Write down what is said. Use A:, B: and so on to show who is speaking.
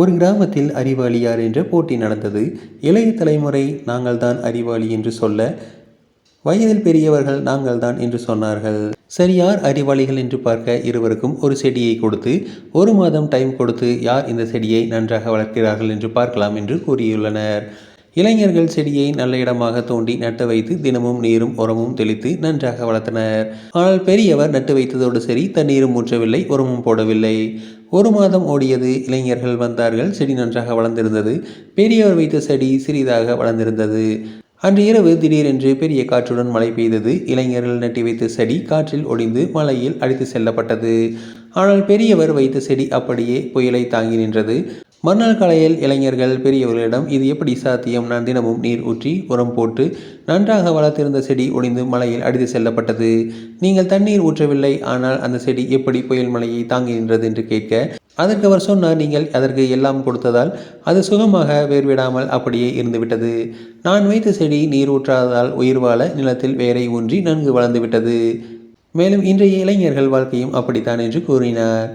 A: ஒரு கிராமத்தில் அறிவாளி யார் என்ற போட்டி நடந்தது. இளைய தலைமுறை நாங்கள் தான் அறிவாளி என்று சொல்ல வயதில் பெரியவர்கள் நாங்கள் தான் என்று சொன்னார்கள். சரி யார் அறிவாளிகள் என்று பார்க்க இருவருக்கும் ஒரு செடியை கொடுத்து ஒரு மாதம் டைம் கொடுத்து யார் இந்த செடியை நன்றாக வளர்க்கிறார்கள் என்று பார்க்கலாம் என்று கூறியுள்ளனர். இளைஞர்கள் செடியை நல்ல இடமாக தோண்டி நட்டு வைத்து தினமும் நீரும் உரமும் தெளித்து நன்றாக வளர்த்தனர். ஆனால் பெரியவர் நட்டு வைத்ததோடு சரி தண்ணீரும் ஊற்றவில்லை உரமும் போடவில்லை. ஒரு மாதம் ஓடியது இளைஞர்கள் வந்தார்கள் செடி நன்றாக வளர்ந்திருந்தது. பெரியவர் வைத்த செடி சிறிதாக வளர்ந்திருந்தது. அன்று இரவு திடீரென்று பெரிய காற்றுடன் மழை பெய்தது. இளைஞர்கள் நட்டி வைத்த செடி காற்றில் ஒடிந்து மழையில் அடித்து செல்லப்பட்டது. ஆனால் பெரியவர் வைத்த செடி அப்படியே புயலை தாங்கி நின்றது. மறுநாள் காலையில் இளைஞர்கள் பெரியவர்களிடம் இது எப்படி சாத்தியம்? நான் தினமும் நீர் ஊற்றி உரம் போட்டு நன்றாக வளர்த்திருந்த செடி ஒடிந்து மலையில் அடித்து செல்லப்பட்டது. நீங்கள் தண்ணீர் ஊற்றவில்லை ஆனால் அந்த செடி எப்படி புயல் மலையை தாங்குகின்றது என்று கேட்க அதற்கு அவர் சொன்னார் நீங்கள் அதற்கு எல்லாம் கொடுத்ததால் அது சுகமாக வேர்விடாமல் அப்படியே இருந்துவிட்டது. நான் வைத்த செடி நீர் ஊற்றாததால் உயிர் வாழ நிலத்தில் வேரை ஊன்றி நன்கு வளர்ந்துவிட்டது. மேலும் இன்றைய இளைஞர்கள் வாழ்க்கையும் அப்படித்தான் என்று கூறினார்.